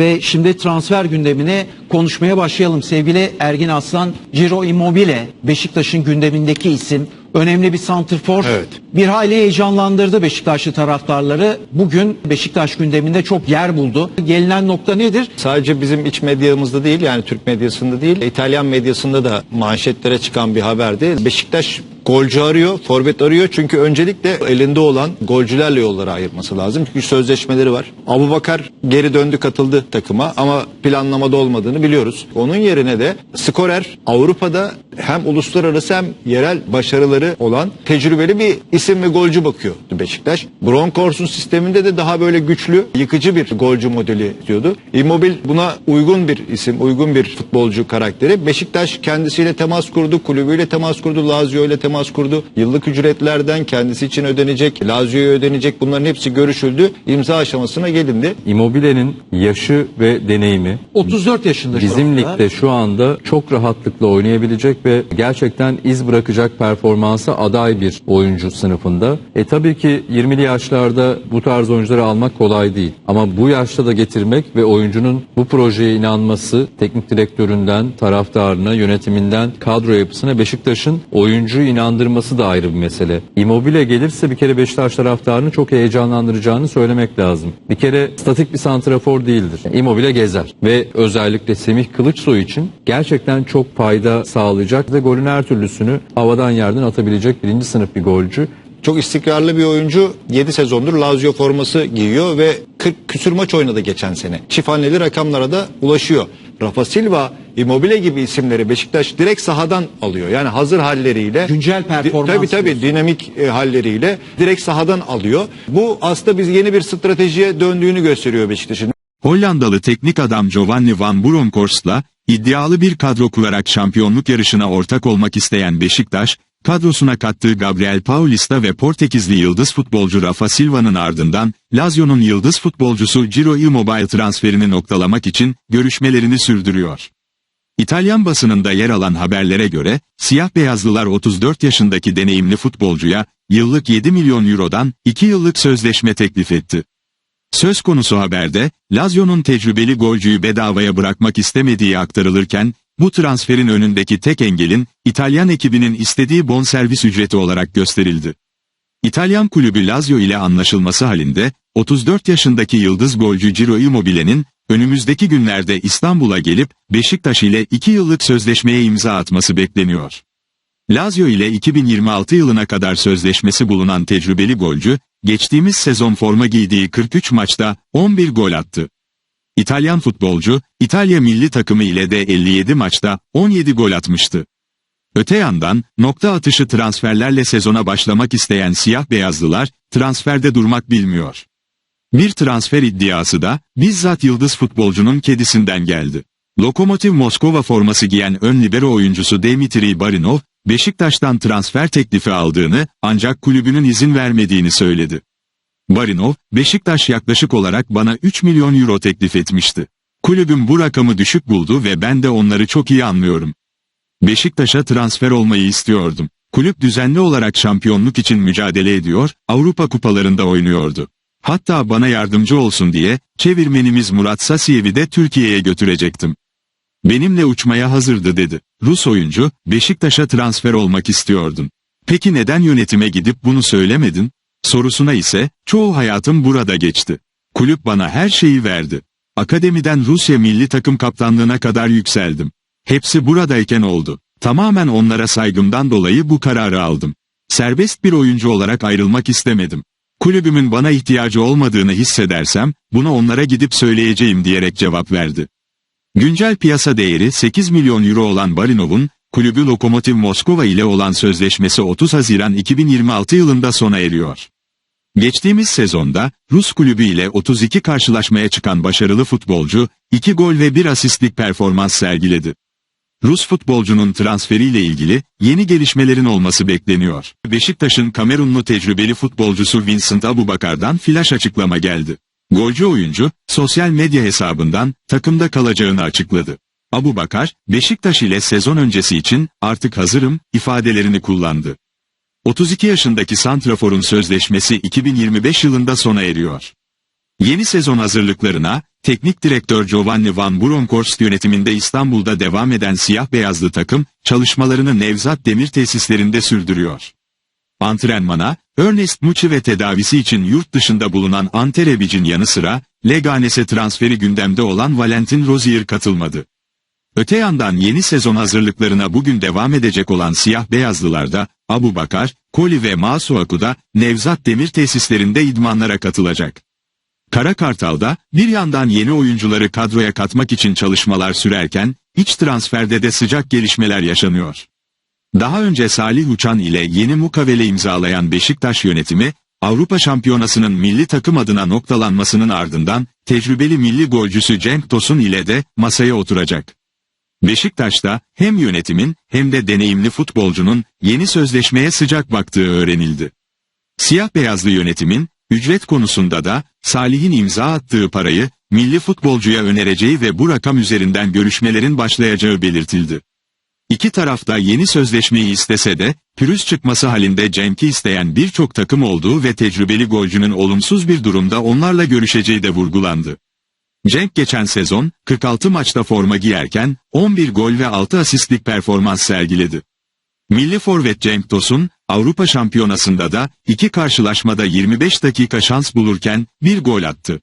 ve şimdi transfer gündemine konuşmaya başlayalım. Sevgili Ergin Aslan, Ciro Immobile Beşiktaş'ın gündemindeki isim. Önemli bir santrfor. Evet. Bir hayli heyecanlandırdı Beşiktaşlı taraftarları. Bugün Beşiktaş gündeminde çok yer buldu. Gelinen nokta nedir? Sadece bizim iç medyamızda değil yani Türk medyasında değil İtalyan medyasında da manşetlere çıkan bir haberdi. Beşiktaş golcü arıyor, forvet arıyor çünkü öncelikle elinde olan golcülerle yolları ayırması lazım. Çünkü sözleşmeleri var. Abu Bakar geri döndü katıldı takıma ama planlamada olmadığını biliyoruz. Onun yerine de skorer Avrupa'da hem uluslararası hem yerel başarıları olan tecrübeli bir isim ve golcü bakıyor Beşiktaş. Broncors'un sisteminde de daha böyle güçlü, yıkıcı bir golcü modeli istiyordu. Immobile buna uygun bir isim, uygun bir futbolcu karakteri. Beşiktaş kendisiyle temas kurdu, kulübüyle temas kurdu, Lazio ile temas kurdu. Yıllık ücretlerden kendisi için ödenecek, Lazio'ya ödenecek bunların hepsi görüşüldü. İmza aşamasına gelindi. Immobile'nin yaşı ve deneyimi 34 yaşında şu bizim anda. ligde şu anda çok rahatlıkla oynayabilecek ve gerçekten iz bırakacak performansa aday bir oyuncu sınıfında. E tabii ki 20'li yaşlarda bu tarz oyuncuları almak kolay değil. Ama bu yaşta da getirmek ve oyuncunun bu projeye inanması teknik direktöründen, taraftarına, yönetiminden, kadro yapısına Beşiktaş'ın oyuncuyu inandırması da ayrı bir mesele. Immobile gelirse bir kere Beşiktaş taraftarını çok heyecanlandıracağını söylemek lazım. Bir kere statik bir santrafor değildir. Immobile gezer ve özellikle Semih Kılıçsoy için gerçekten çok fayda sağlayacak ve golün her türlüsünü havadan yerden atabilecek birinci sınıf bir golcü. Çok istikrarlı bir oyuncu 7 sezondur Lazio forması giyiyor ve 40 küsür maç oynadı geçen sene. Çift haneli rakamlara da ulaşıyor. Rafa Silva, Immobile gibi isimleri Beşiktaş direkt sahadan alıyor. Yani hazır halleriyle. Güncel performans Tabii tabii dinamik e, halleriyle direkt sahadan alıyor. Bu aslında biz yeni bir stratejiye döndüğünü gösteriyor Beşiktaş'ın. Hollandalı teknik adam Giovanni van Bronckhorst'la iddialı bir kadro kurarak şampiyonluk yarışına ortak olmak isteyen Beşiktaş, kadrosuna kattığı Gabriel Paulista ve Portekizli yıldız futbolcu Rafa Silva'nın ardından Lazio'nun yıldız futbolcusu Ciro Immobile transferini noktalamak için görüşmelerini sürdürüyor. İtalyan basınında yer alan haberlere göre, siyah beyazlılar 34 yaşındaki deneyimli futbolcuya yıllık 7 milyon eurodan 2 yıllık sözleşme teklif etti. Söz konusu haberde, Lazio'nun tecrübeli golcüyü bedavaya bırakmak istemediği aktarılırken, bu transferin önündeki tek engelin, İtalyan ekibinin istediği bonservis ücreti olarak gösterildi. İtalyan kulübü Lazio ile anlaşılması halinde, 34 yaşındaki yıldız golcü Ciro Immobile'nin, önümüzdeki günlerde İstanbul'a gelip, Beşiktaş ile 2 yıllık sözleşmeye imza atması bekleniyor. Lazio ile 2026 yılına kadar sözleşmesi bulunan tecrübeli golcü, geçtiğimiz sezon forma giydiği 43 maçta 11 gol attı. İtalyan futbolcu, İtalya milli takımı ile de 57 maçta 17 gol atmıştı. Öte yandan, nokta atışı transferlerle sezona başlamak isteyen siyah beyazlılar, transferde durmak bilmiyor. Bir transfer iddiası da, bizzat yıldız futbolcunun kedisinden geldi. Lokomotiv Moskova forması giyen ön libero oyuncusu Dmitri Barinov, Beşiktaş'tan transfer teklifi aldığını, ancak kulübünün izin vermediğini söyledi. Barinov, Beşiktaş yaklaşık olarak bana 3 milyon euro teklif etmişti. Kulübüm bu rakamı düşük buldu ve ben de onları çok iyi anlıyorum. Beşiktaş'a transfer olmayı istiyordum. Kulüp düzenli olarak şampiyonluk için mücadele ediyor, Avrupa kupalarında oynuyordu. Hatta bana yardımcı olsun diye, çevirmenimiz Murat Sasiyev'i de Türkiye'ye götürecektim. Benimle uçmaya hazırdı dedi. Rus oyuncu, Beşiktaş'a transfer olmak istiyordun. Peki neden yönetime gidip bunu söylemedin? Sorusuna ise, çoğu hayatım burada geçti. Kulüp bana her şeyi verdi. Akademiden Rusya milli takım kaptanlığına kadar yükseldim. Hepsi buradayken oldu. Tamamen onlara saygımdan dolayı bu kararı aldım. Serbest bir oyuncu olarak ayrılmak istemedim. Kulübümün bana ihtiyacı olmadığını hissedersem, bunu onlara gidip söyleyeceğim diyerek cevap verdi. Güncel piyasa değeri 8 milyon euro olan Barinov'un, kulübü Lokomotiv Moskova ile olan sözleşmesi 30 Haziran 2026 yılında sona eriyor. Geçtiğimiz sezonda, Rus kulübü ile 32 karşılaşmaya çıkan başarılı futbolcu, 2 gol ve 1 asistlik performans sergiledi. Rus futbolcunun transferiyle ilgili yeni gelişmelerin olması bekleniyor. Beşiktaş'ın Kamerunlu tecrübeli futbolcusu Vincent Abubakar'dan flash açıklama geldi. Golcü oyuncu, sosyal medya hesabından takımda kalacağını açıkladı. Abubakar, Beşiktaş ile sezon öncesi için artık hazırım ifadelerini kullandı. 32 yaşındaki Santrafor'un sözleşmesi 2025 yılında sona eriyor. Yeni sezon hazırlıklarına, teknik direktör Giovanni Van Bronckhorst yönetiminde İstanbul'da devam eden siyah beyazlı takım, çalışmalarını Nevzat Demir tesislerinde sürdürüyor. Antrenmana, Ernest Muçi ve tedavisi için yurt dışında bulunan Ante Rebic'in yanı sıra, Leganes'e transferi gündemde olan Valentin Rozier katılmadı. Öte yandan yeni sezon hazırlıklarına bugün devam edecek olan siyah beyazlılarda, Abu Bakar, Koli ve Masuaku da Nevzat Demir tesislerinde idmanlara katılacak. Kara Kartal'da bir yandan yeni oyuncuları kadroya katmak için çalışmalar sürerken, iç transferde de sıcak gelişmeler yaşanıyor. Daha önce Salih Uçan ile yeni mukavele imzalayan Beşiktaş yönetimi, Avrupa Şampiyonası'nın milli takım adına noktalanmasının ardından tecrübeli milli golcüsü Cenk Tosun ile de masaya oturacak. Beşiktaş'ta hem yönetimin hem de deneyimli futbolcunun yeni sözleşmeye sıcak baktığı öğrenildi. Siyah beyazlı yönetimin ücret konusunda da Salih'in imza attığı parayı milli futbolcuya önereceği ve bu rakam üzerinden görüşmelerin başlayacağı belirtildi. İki tarafta yeni sözleşmeyi istese de pürüz çıkması halinde Cenk'i isteyen birçok takım olduğu ve tecrübeli golcünün olumsuz bir durumda onlarla görüşeceği de vurgulandı. Cenk geçen sezon 46 maçta forma giyerken 11 gol ve 6 asistlik performans sergiledi. Milli forvet Cenk Tosun, Avrupa Şampiyonası'nda da iki karşılaşmada 25 dakika şans bulurken bir gol attı.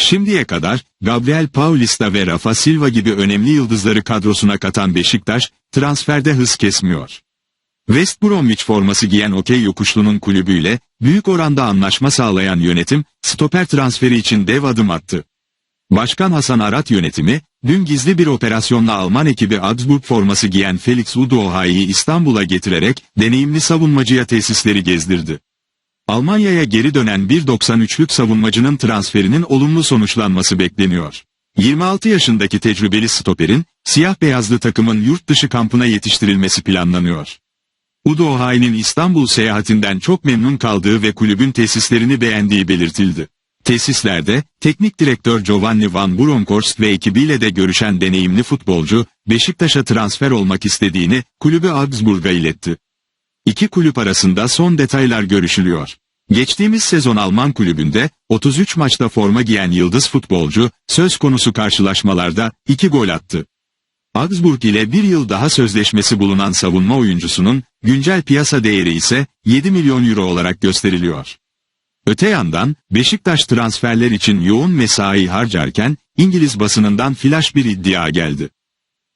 Şimdiye kadar Gabriel Paulista ve Rafa Silva gibi önemli yıldızları kadrosuna katan Beşiktaş, transferde hız kesmiyor. West Bromwich forması giyen Okey Yokuşlu'nun kulübüyle büyük oranda anlaşma sağlayan yönetim, stoper transferi için dev adım attı. Başkan Hasan Arat yönetimi, dün gizli bir operasyonla Alman ekibi Augsburg forması giyen Felix Udohai'yi İstanbul'a getirerek deneyimli savunmacıya tesisleri gezdirdi. Almanya'ya geri dönen 1.93'lük savunmacının transferinin olumlu sonuçlanması bekleniyor. 26 yaşındaki tecrübeli stoperin, siyah beyazlı takımın yurt dışı kampına yetiştirilmesi planlanıyor. Udohai'nin İstanbul seyahatinden çok memnun kaldığı ve kulübün tesislerini beğendiği belirtildi. Tesislerde, teknik direktör Giovanni Van Bronckhorst ve ekibiyle de görüşen deneyimli futbolcu, Beşiktaş'a transfer olmak istediğini kulübü Augsburg'a iletti. İki kulüp arasında son detaylar görüşülüyor. Geçtiğimiz sezon Alman kulübünde 33 maçta forma giyen yıldız futbolcu söz konusu karşılaşmalarda 2 gol attı. Augsburg ile bir yıl daha sözleşmesi bulunan savunma oyuncusunun güncel piyasa değeri ise 7 milyon euro olarak gösteriliyor. Öte yandan Beşiktaş transferler için yoğun mesai harcarken İngiliz basınından flash bir iddia geldi.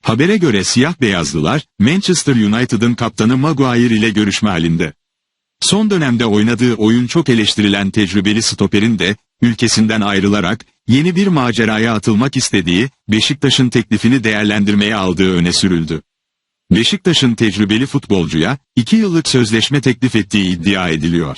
Habere göre siyah beyazlılar Manchester United'ın kaptanı Maguire ile görüşme halinde. Son dönemde oynadığı oyun çok eleştirilen tecrübeli stoperin de ülkesinden ayrılarak yeni bir maceraya atılmak istediği Beşiktaş'ın teklifini değerlendirmeye aldığı öne sürüldü. Beşiktaş'ın tecrübeli futbolcuya 2 yıllık sözleşme teklif ettiği iddia ediliyor.